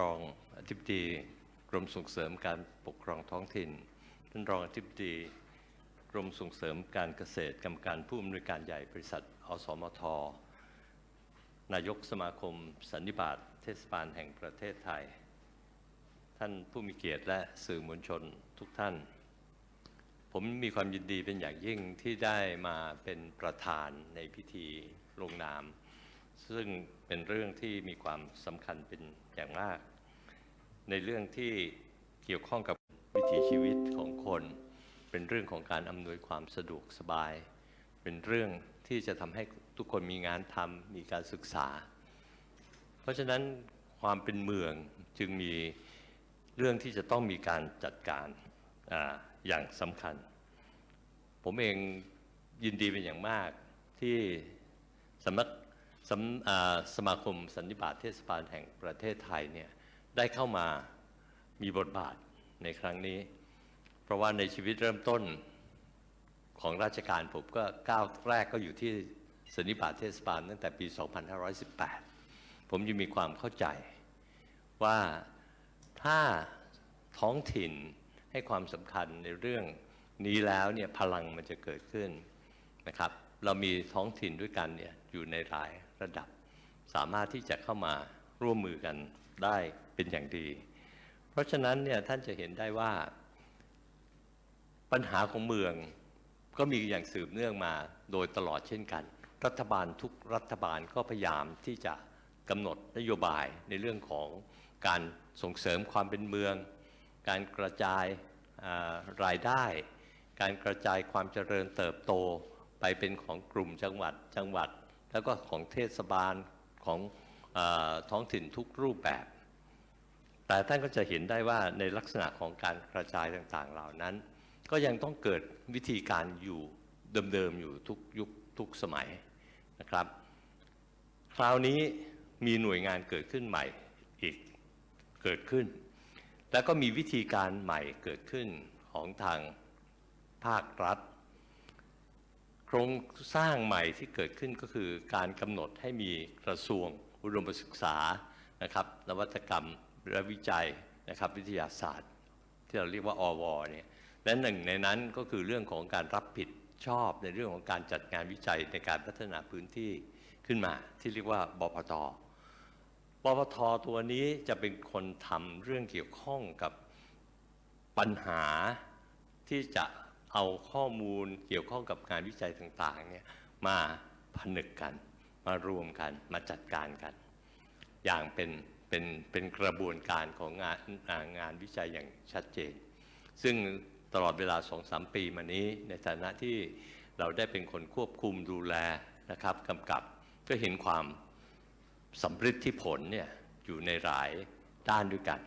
รองอธิบดีกรมส่งเสริมการปกครองท้องถิ่น ท่านรองอธิบดีกรมส่งเสริมการเกษตรกรรมการผู้อำนวยการใหญ่บริษัท อสมท นายกสมาคมสันนิบาตเทศบาลแห่งประเทศไทย ท่านผู้มีเกียรติและสื่อมวลชนทุกท่าน ผมมีความยินดีเป็นอย่างยิ่งที่ได้มาเป็นประธานในพิธีลงนาม ซึ่งเป็นเรื่องที่มีความสำคัญเป็น อย่างมาก ในเรื่องที่เกี่ยวข้องกับวิถีชีวิตของคน เป็นเรื่องของการอำนวยความสะดวกสบาย เป็นเรื่องที่จะทำให้ทุกคนมีงานทำมีการศึกษา เพราะฉะนั้นความเป็นเมืองจึงมีเรื่องที่จะต้องมีการจัดการออย่างสำคัญ ผมเองยินดีเป็นอย่างมากที่สำนัก สสมาคมสันนิบาตเทศบาลแห่งประเทศไทยเนี่ยได้เข้ามามีบทบาทในครั้งนี้ เพราะว่าในชีวิตเริ่มต้นของราชการผมก็ก้าวแรกก็อยู่ที่สันนิบาตเทศบาลตั้งแต่ปี 2518 ผมยังมีความเข้าใจว่าถ้าท้องถิ่นให้ความสำคัญในเรื่องนี้แล้วเนี่ยพลังมันจะเกิดขึ้นนะครับ เรามีท้องถิ่นด้วยกันเนี่ยอยู่ในหลายระดับ สามารถที่จะเข้ามาร่วมมือกันได้เป็นอย่างดี เพราะฉะนั้นเนี่ยท่านจะเห็นได้ว่า ปัญหาของเมืองก็มีอย่างสืบเนื่องมาโดยตลอดเช่นกัน รัฐบาลทุกรัฐบาลก็พยายามที่จะกำหนดนโยบายในเรื่องของการส่งเสริมความเป็นเมือง การกระจายรายได้ การกระจายความเจริญเติบโตไปเป็นของกลุ่มจังหวัดจังหวัด แล้วก็ของเทศบาลของอท้องถิ่นทุกรูปแบบ แต่ท่านก็จะเห็นได้ว่าในลักษณะของการกระจายต่างๆเหล่านั้น ก็ยังต้องเกิดวิธีการอยู่เดิมๆอยู่ทุกยุคทุกสมัยนะครับ คราวนี้มีหน่วยงานเกิดขึ้นใหม่อีกเกิดขึ้น แล้วก็มีวิธีการใหม่เกิดขึ้นของทางภาครัฐ ครงสร้างใหม่ที่เกิดขึ้นก็คือการกำหนดให้มีกระทรวงอุดมศึกษานะครับนวัตกรรมและวิจัยนะครับวิทยาศาสตร์ ที่เราเรียกว่าอวเนี่ยและหนึ่งในนั้นก็คือเรื่องของการรับผิดชอบในเรื่องของการจัดงานวิจัยในการพัฒนาพื้นที่ขึ้นมา ที่เรียกว่าบพทบพทตัวนี้จะเป็นคนทำเรื่องเกี่ยวข้องกับปัญหาที่จะ เอาข้อมูลเกี่ยวข้องกับงานวิจัยต่างๆเนี่ยมาผนึกกัน มารวมกันมาจัดการกัน อย่างเป็นเป็นเป็นกระบวนการของงานงานวิจัยอย่างชัดเจน ซึ่งตลอดเวลาสองสามปีมานี้ ในฐานะที่เราได้เป็นคนควบคุมดูแลนะครับกำกับก็เห็นความสำฤทธิผลเนี่ยอยู่ในหลายด้านด้วยกัน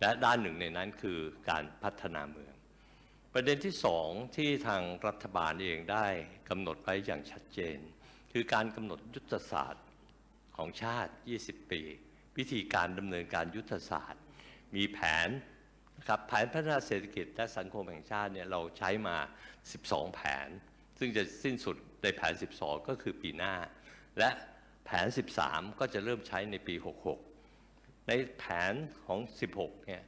และด้านหนึ่งในนั้นคือการพัฒนาเมือง ประเด็นที่สองที่ทางรัฐบาลเองได้กำหนดไว้อย่างชัดเจน คือการกำหนดยุทธศาสตร์ของชาติ 20 ปี วิธีการดำเนินการยุทธศาสตร์ มีแผนนะครับแผนพัฒนาเศรษฐกิจและสังคมแห่งชาติเนี่ยเราใช้มา 12 แผน ซึ่งจะสิ้นสุดในแผน 12 ก็คือปีหน้า และแผน 13 ก็จะเริ่มใช้ในปี 66 ในแผนของ 16 เนี่ย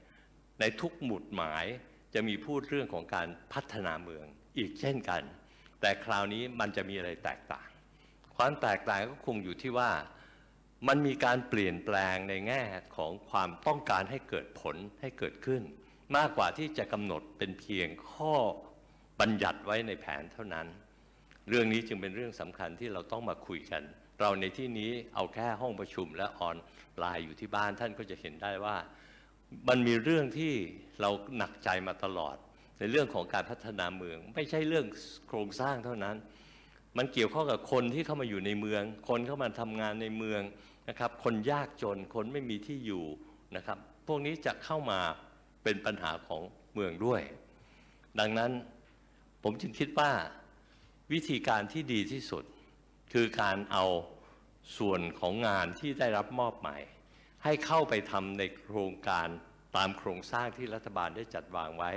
ในทุกหมุดหมาย จะมีพูดเรื่องของการพัฒนาเมืองอีกเช่นกัน แต่คราวนี้มันจะมีอะไรแตกต่าง ความแตกต่างก็คงอยู่ที่ว่ามันมีการเปลี่ยนแปลงในแง่ของความต้องการให้เกิดผลให้เกิดขึ้น มากกว่าที่จะกำหนดเป็นเพียงข้อบัญญัติไว้ในแผนเท่านั้น เรื่องนี้จึงเป็นเรื่องสำคัญที่เราต้องมาคุยกัน เราในที่นี้เอาแค่ห้องประชุมและออนไลน์อยู่ที่บ้านท่านก็จะเห็นได้ว่า มันมีเรื่องที่เราหนักใจมาตลอด ในเรื่องของการพัฒนาเมือง ไม่ใช่เรื่องโครงสร้างเท่านั้น มันเกี่ยวข้องกับคนที่เข้ามาอยู่ในเมือง คนเข้ามาทำงานในเมืองนะครับ คนยากจนคนไม่มีที่อยู่นะครับ พวกนี้จะเข้ามาเป็นปัญหาของเมืองด้วย ดังนั้นผมจึงคิดว่าวิธีการที่ดีที่สุด คือการเอาส่วนของงานที่ได้รับมอบหมาย ให้เข้าไปทำในโครงการตามโครงสร้างที่รัฐบาลได้จัดวางไว้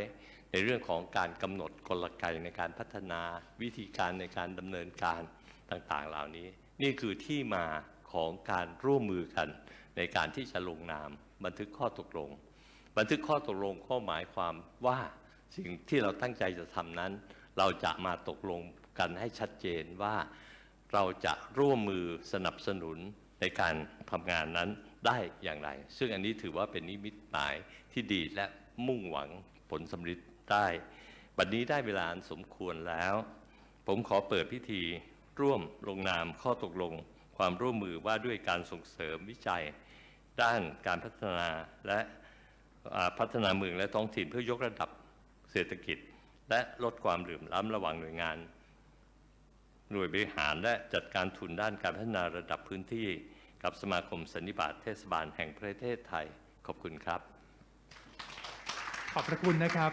ในเรื่องของการกำหนดกลไกในการพัฒนาวิธีการในการดำเนินการต่างๆ เหล่านี้ นี่คือที่มาของการร่วมมือกัน ในการที่จะลงนามบันทึกข้อตกลง บันทึกข้อตกลงข้อหมายความว่าสิ่งที่เราตั้งใจจะทำนั้น เราจะมาตกลงกันให้ชัดเจนว่าเราจะร่วมมือสนับสนุนในการทำงานนั้น ได้อย่างไร ซึ่งอันนี้ถือว่าเป็นนิมิตหมายที่ดีและมุ่งหวังผลสำเร็จได้บัดนี้ได้เวลาสมควรแล้ว ผมขอเปิดพิธีร่วมลงนามข้อตกลง ความร่วมมือว่าด้วยการส่งเสริมวิจัย ด้านการพัฒนาและพัฒนาเมืองและท้องถิ่นเพื่อยกระดับเศรษฐกิจ และลดความเหลื่อมล้ำระหว่างหน่วยงาน หน่วยบริหารและจัดการทุนด้านการพัฒนาระดับพื้นที่ กับสมาคมสันนิบาตเทศบาลแห่งประเทศไทย ขอบคุณครับ ขอบพระคุณนะครับ